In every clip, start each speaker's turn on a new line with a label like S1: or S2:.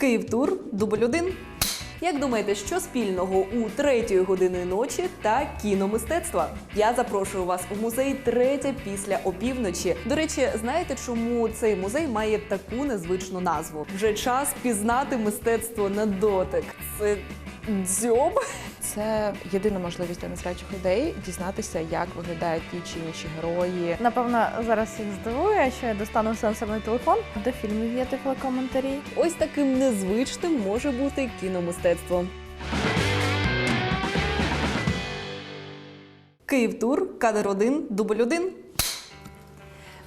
S1: Київ тур, дубль 1. Як думаєте, що спільного у третьої години ночі та кіномистецтва? Я запрошую вас у музей третя після опівночі. До речі, знаєте, чому цей музей має таку незвичну назву? Вже час пізнати мистецтво на дотик. Це дзьоб.
S2: Це єдина можливість для незрячих людей дізнатися, як виглядають ті чи інші герої.
S3: Напевно, зараз їх здивує, що я достану сенсорний телефон. До фільмів є тифлокоментарі.
S1: Ось таким незвичним може бути кіномистецтво. Київ тур, кадр 1, дубль 1.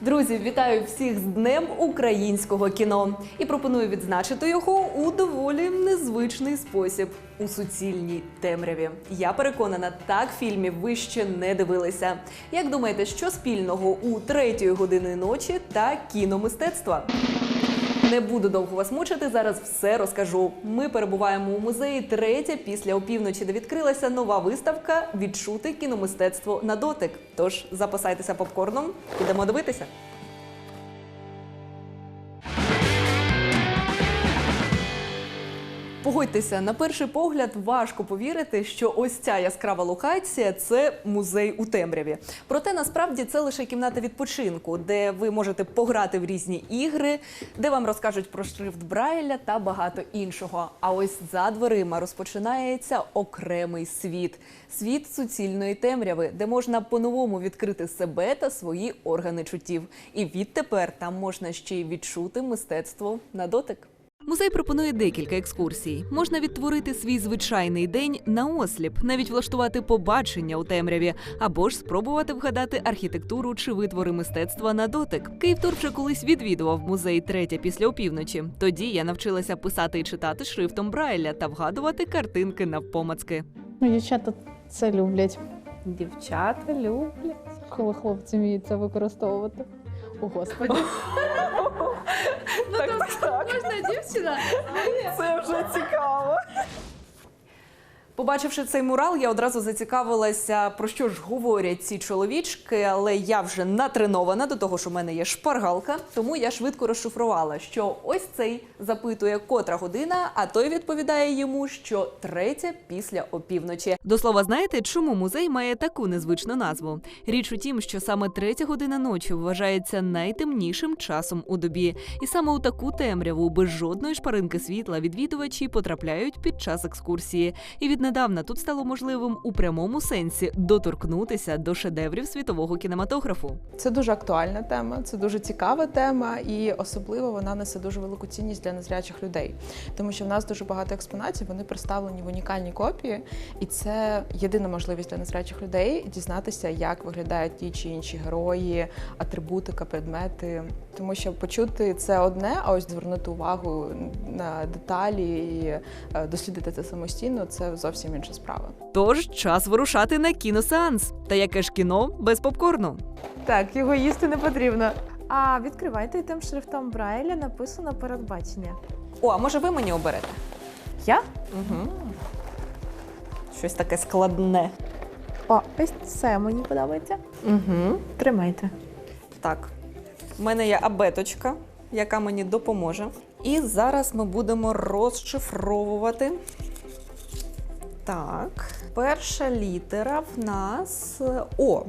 S1: Друзі, вітаю всіх з Днем українського кіно і пропоную відзначити його у доволі незвичний спосіб у суцільній темряві. Я переконана, так фільмів ви ще не дивилися. Як думаєте, що спільного у третьої години ночі та кіномистецтва? Не буду довго вас мучити. Зараз все розкажу. Ми перебуваємо у музеї третя після опівночі, де відкрилася нова виставка Відчути кіномистецтво на дотик. Тож запасайтеся попкорном, ідемо дивитися. Погодьтеся, на перший погляд важко повірити, що ось ця яскрава локація це музей у темряві. Проте насправді це лише кімната відпочинку, де ви можете пограти в різні ігри, де вам розкажуть про шрифт Брайля та багато іншого. А ось за дверима розпочинається окремий світ світ суцільної темряви, де можна по-новому відкрити себе та свої органи чуттів. І відтепер там можна ще й відчути мистецтво на дотик. Музей пропонує декілька екскурсій. Можна відтворити свій звичайний день на осліп, навіть влаштувати побачення у темряві, або ж спробувати вгадати архітектуру чи витвори мистецтва на дотик. Київтур вже колись відвідував музей третя після опівночі. Тоді я навчилася писати і читати шрифтом Брайля та вгадувати картинки навпомацки.
S3: Ну, дівчата це люблять,
S4: Дівчата люблять.
S3: коли хлопці вміють це використовувати. О, господі.
S1: Так, тобто, так.
S4: кожна дівчина?
S1: Це вже цікаво. Побачивши цей мурал, я одразу зацікавилася, про що ж говорять ці чоловічки, але я вже натренована до того, що в мене є шпаргалка, тому я швидко розшифрувала, що ось цей запитує, котра година, а той відповідає йому, що третя після опівночі. До слова, знаєте, чому музей має таку незвичну назву? Річ у тім, що саме третя година ночі вважається найтемнішим часом у добі, і саме у таку темряву без жодної шпаринки світла відвідувачі потрапляють під час екскурсії. І віднедавна тут стало можливим у прямому сенсі доторкнутися до шедеврів світового кінематографу.
S2: Це дуже актуальна тема, це дуже цікава тема, і особливо вона несе дуже велику цінність для незрячих людей, тому що в нас дуже багато експонатів, вони представлені в унікальній копії, і це єдина можливість для незрячих людей дізнатися, як виглядають ті чи інші герої, атрибутика, предмети. Тому що почути це одне, а ось звернути увагу на деталі і е, дослідити це самостійно це зовсім інша справа.
S1: Тож час вирушати на кіносеанс. Та яке ж кіно без попкорну?
S3: Так, його їсти не потрібно. А відкривайте і тим шрифтом Брайля написано передбачення.
S1: О, а може ви мені оберете?
S3: Я?
S1: Угу. Щось таке складне.
S3: О, ось це мені подобається.
S1: Угу.
S3: Тримайте.
S1: Так, в мене є абеточка, яка мені допоможе. І зараз ми будемо розшифровувати. Так, перша літера в нас О.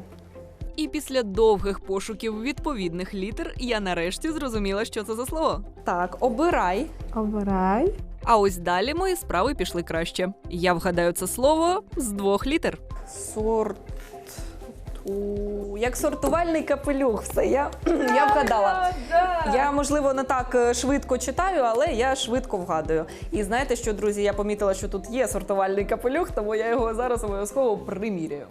S1: І після довгих пошуків відповідних літер я нарешті зрозуміла, що це за слово. Так, обирай.
S3: Обирай.
S1: А ось далі мої справи пішли краще. Я вгадаю це слово з двох літер. Сорт. Як сортувальний капелюх, все я, я вгадала. Я можливо не так е, швидко читаю, але я швидко вгадую. І знаєте що, друзі, я помітила, що тут є сортувальний капелюх, тому я його зараз обов'язково приміряю.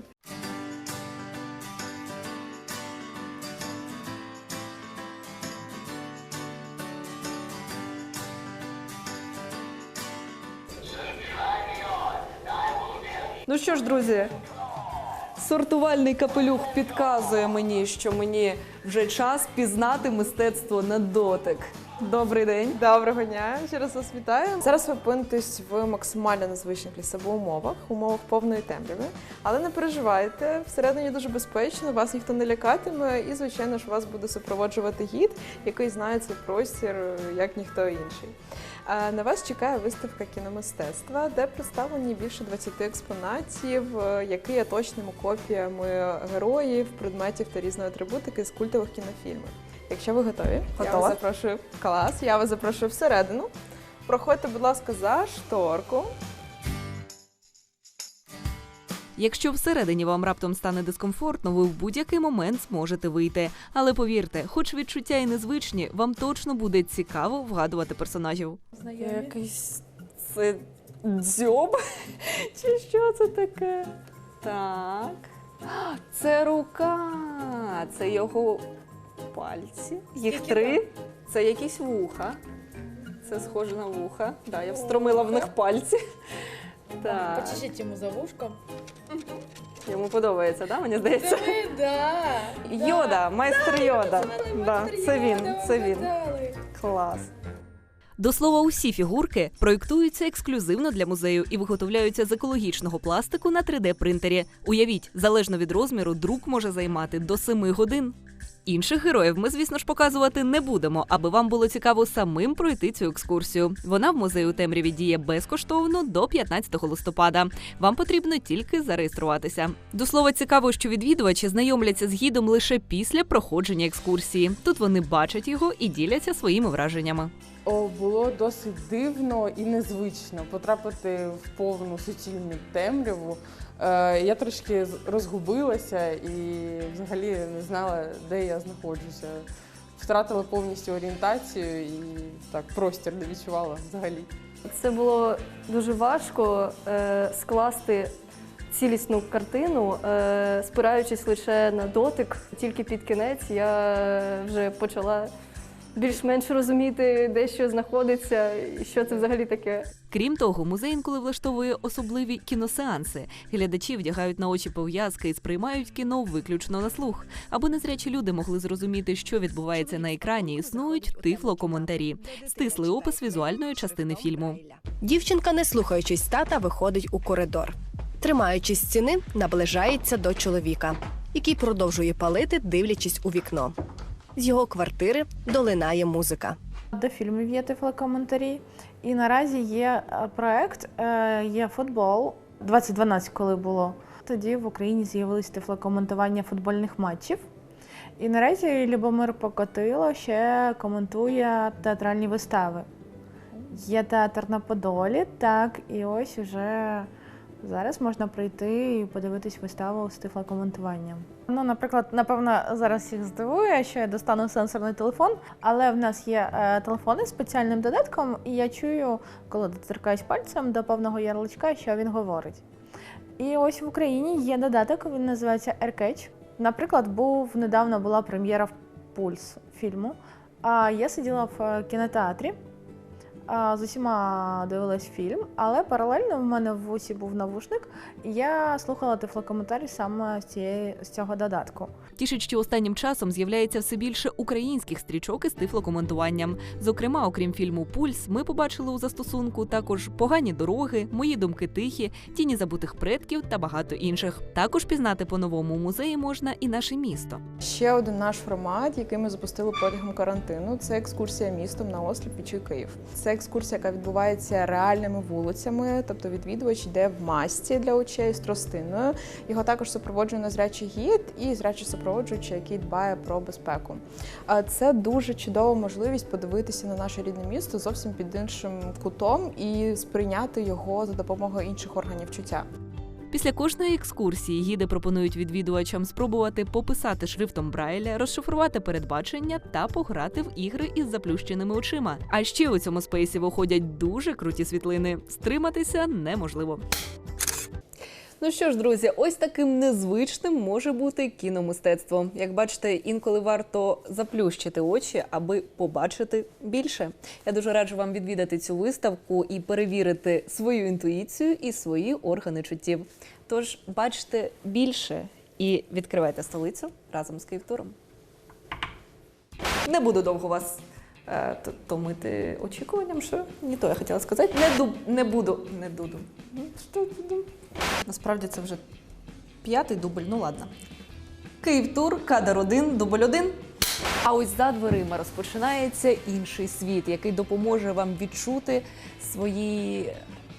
S1: Ну що ж, друзі, сортувальний капелюх підказує мені, що мені вже час пізнати мистецтво на дотик. Добрий день.
S2: Доброго дня, ще раз вас вітаю. Зараз ви опинитесь в максимально незвичних для умовах, умовах повної темряви. Але не переживайте, всередині дуже безпечно, вас ніхто не лякатиме, і звичайно ж вас буде супроводжувати гід, який знає цей простір як ніхто інший. На вас чекає виставка кіномистецтва, де представлені більше 20 експонатів, е, які є точними копіями героїв, предметів та різної атрибутики з культових кінофільмів. Якщо ви готові, я вас запрошую клас. Я вас запрошую всередину. Проходьте, будь ласка, за шторку.
S1: Якщо всередині вам раптом стане дискомфортно, ви в будь-який момент зможете вийти. Але повірте, хоч відчуття і незвичні, вам точно буде цікаво вгадувати персонажів. Якийсь це дзьоб? Чи що це таке? Так. Це рука. Це його пальці. Їх три. Це якісь вуха. Це схоже на вуха. Да, я встромила в них пальці. Так.
S4: Почешіть йому за вушком.
S1: Йому подобається, да? Мені здається.
S4: да.
S1: Йода, майстер Йода. Да, це він, це він. Клас. До слова, усі фігурки проєктуються ексклюзивно для музею і виготовляються з екологічного пластику на 3D-принтері. Уявіть, залежно від розміру, друк може займати до 7 годин. Інших героїв ми, звісно ж, показувати не будемо, аби вам було цікаво самим пройти цю екскурсію. Вона в музею у темряві діє безкоштовно до 15 листопада. Вам потрібно тільки зареєструватися. До слова, цікаво, що відвідувачі знайомляться з гідом лише після проходження екскурсії. Тут вони бачать його і діляться своїми враженнями.
S5: О, було досить дивно і незвично потрапити в повну суцільну темряву. Е, я трошки розгубилася і взагалі не знала, де я знаходжуся. Втратила повністю орієнтацію і так простір не відчувала взагалі.
S6: Це було дуже важко е, скласти цілісну картину, е, спираючись лише на дотик. Тільки під кінець я вже почала більш-менш розуміти, де що знаходиться, і що це взагалі таке.
S1: Крім того, музей інколи влаштовує особливі кіносеанси. Глядачі вдягають на очі пов'язки і сприймають кіно виключно на слух. Аби незрячі люди могли зрозуміти, що відбувається на екрані, існують тифлокоментарі, стислий опис візуальної частини фільму.
S7: Дівчинка, не слухаючись тата, виходить у коридор. Тримаючись стіни, наближається до чоловіка, який продовжує палити, дивлячись у вікно. З його квартири долинає музика.
S3: До фільмів є тифлокоментарі. І наразі є е, проект, е, є футбол 2012, коли було. Тоді в Україні з'явилось тифлокоментування футбольних матчів. І наразі Любомир Покотило ще коментує театральні вистави. Є театр на Подолі, так, і ось уже зараз можна прийти і подивитись виставу з тифлокоментуванням. Ну, наприклад, напевно, зараз їх здивує, що я достану сенсорний телефон, але в нас є е, телефони з спеціальним додатком, і я чую, коли доторкаюсь пальцем до певного ярличка, що він говорить. І ось в Україні є додаток, він називається AirCatch. Наприклад, був недавно була прем'єра Пульс фільму. А я сиділа в е, кінотеатрі, з усіма дивилась фільм, але паралельно в мене в вусі був навушник, і я слухала тифлокоментарі саме з, цієї, з цього додатку.
S1: Тішить, що останнім часом з'являється все більше українських стрічок із тифлокоментуванням. Зокрема, окрім фільму Пульс, ми побачили у застосунку також погані дороги, мої думки тихі, тіні забутих предків та багато інших. Також пізнати по-новому музеї можна і наше місто.
S2: Ще один наш формат, який ми запустили протягом карантину, це екскурсія містом на острів Відчуй Київ. Це екскурсія, яка відбувається реальними вулицями, тобто відвідувач йде в масці для очей з тростиною. Його також супроводжує незрячий гід і зрячий супроводжуючий, який дбає про безпеку. Це дуже чудова можливість подивитися на наше рідне місто зовсім під іншим кутом і сприйняти його за допомогою інших органів чуття.
S1: Після кожної екскурсії гіди пропонують відвідувачам спробувати пописати шрифтом Брайля, розшифрувати передбачення та пограти в ігри із заплющеними очима. А ще у цьому спейсі виходять дуже круті світлини. Стриматися неможливо. Ну що ж, друзі, ось таким незвичним може бути кіномистецтво. Як бачите, інколи варто заплющити очі, аби побачити більше. Я дуже раджу вам відвідати цю виставку і перевірити свою інтуїцію і свої органи чуттів. Тож бачите більше і відкривайте столицю разом з Київтуром. Не буду довго вас е, т- томити очікуванням, що не то я хотіла сказати. Не, дуб, не буду. Не дуду. Ну? Насправді це вже п'ятий дубль, ну ладно. Київ тур, кадр 1, дубль 1. А ось за дверима розпочинається інший світ, який допоможе вам відчути свої.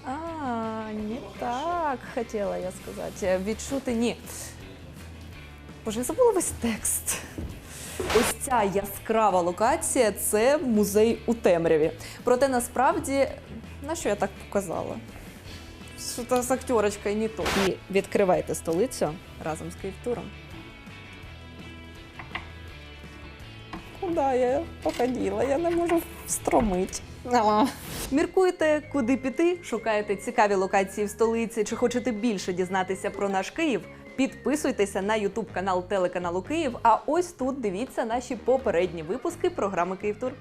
S1: А, не так хотіла я сказати. Відчути ні. Боже, я забула весь текст. Ось ця яскрава локація це музей у темряві. Проте насправді, на що я так показала? Що то з актерочкою не то. І відкривайте столицю разом з Київтуром. Куди я походила? Я не можу встромити. Міркуєте, куди піти? Шукаєте цікаві локації в столиці чи хочете більше дізнатися про наш Київ? Підписуйтеся на Ютуб канал телеканалу Київ. А ось тут дивіться наші попередні випуски програми Київтур.